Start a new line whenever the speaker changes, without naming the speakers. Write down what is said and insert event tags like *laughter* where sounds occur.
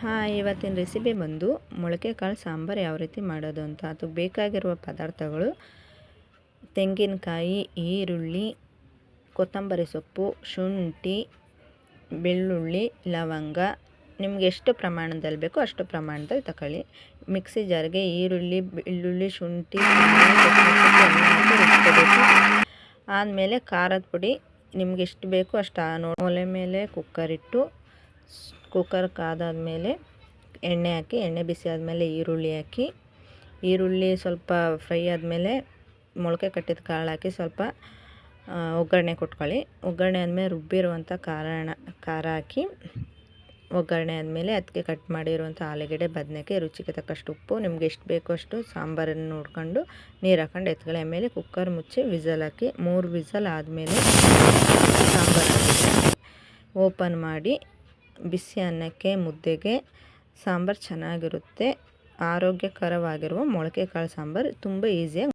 ಹಾಂ, ಇವತ್ತಿನ ರೆಸಿಪಿ ಬಂದು ಮೊಳಕೆ ಕಾಳು ಸಾಂಬಾರು ಯಾವ ರೀತಿ ಮಾಡೋದು ಅಂತ. ಅದಕ್ಕೆ ಬೇಕಾಗಿರುವ ಪದಾರ್ಥಗಳು ತೆಂಗಿನಕಾಯಿ, ಈರುಳ್ಳಿ, ಕೊತ್ತಂಬರಿ ಸೊಪ್ಪು, ಶುಂಠಿ, ಬೆಳ್ಳುಳ್ಳಿ, ಲವಂಗ. ನಿಮ್ಗೆ ಎಷ್ಟು ಪ್ರಮಾಣದಲ್ಲಿ ಬೇಕೋ ಅಷ್ಟು ಪ್ರಮಾಣದಲ್ಲಿ ತಗೊಳ್ಳಿ ಮಿಕ್ಸಿ ಜಾರ್ಗೆ ಈರುಳ್ಳಿ, ಬೆಳ್ಳುಳ್ಳಿ, ಶುಂಠಿ, *unintelligible* ಆದಮೇಲೆ ಖಾರದ ಪುಡಿ ನಿಮ್ಗೆ ಎಷ್ಟು ಬೇಕೋ ಅಷ್ಟು ನೋ ಒಲೆ ಮೇಲೆ ಕುಕ್ಕರ್ ಇಟ್ಟು ಕುಕ್ಕರ್ ಕಾದಾದಮೇಲೆ ಎಣ್ಣೆ ಹಾಕಿ, ಎಣ್ಣೆ ಬಿಸಿ ಆದಮೇಲೆ ಈರುಳ್ಳಿ ಹಾಕಿ, ಈರುಳ್ಳಿ ಸ್ವಲ್ಪ ಫ್ರೈ ಆದಮೇಲೆ ಮೊಳಕೆ ಕಟ್ಟಿದ ಕಾಳು ಹಾಕಿ ಸ್ವಲ್ಪ ಒಗ್ಗರಣೆ ಕೊಟ್ಕೊಳ್ಳಿ. ಒಗ್ಗರಣೆ ಆದಮೇಲೆ ರುಬ್ಬಿರುವಂಥ ಖಾರ ಖಾರ ಹಾಕಿ, ಒಗ್ಗರಣೆ ಆದಮೇಲೆ ಅದಕ್ಕೆ ಕಟ್ ಮಾಡಿರುವಂಥ ಆಲೂಗೆಡ್ಡೆ, ಬದನೆಕಾಯಿ, ರುಚಿಗೆ ತಕ್ಕಷ್ಟು ಉಪ್ಪು, ನಿಮ್ಗೆ ಎಷ್ಟು ಬೇಕೋ ಅಷ್ಟು ಸಾಂಬಾರನ್ನು ನೋಡ್ಕೊಂಡು ನೀರು ಹಾಕೊಂಡು ಎತ್ಕೊಳ್ಳಿ. ಆಮೇಲೆ ಕುಕ್ಕರ್ ಮುಚ್ಚಿ ವಿಸಲ್ ಹಾಕಿ, ಮೂರು ವಿಸಲ್ ಆದಮೇಲೆ ಸಾಂಬಾರು ಓಪನ್ ಮಾಡಿ ಬಿಸಿ ಅನ್ನಕ್ಕೆ ಮುದ್ದೆಗೆ ಸಾಂಬಾರು ಚೆನ್ನಾಗಿರುತ್ತೆ. ಆರೋಗ್ಯಕರವಾಗಿರುವ ಮೊಳಕೆ ಕಾಳು ಸಾಂಬಾರು ತುಂಬ ಈಸಿಯಾಗಿ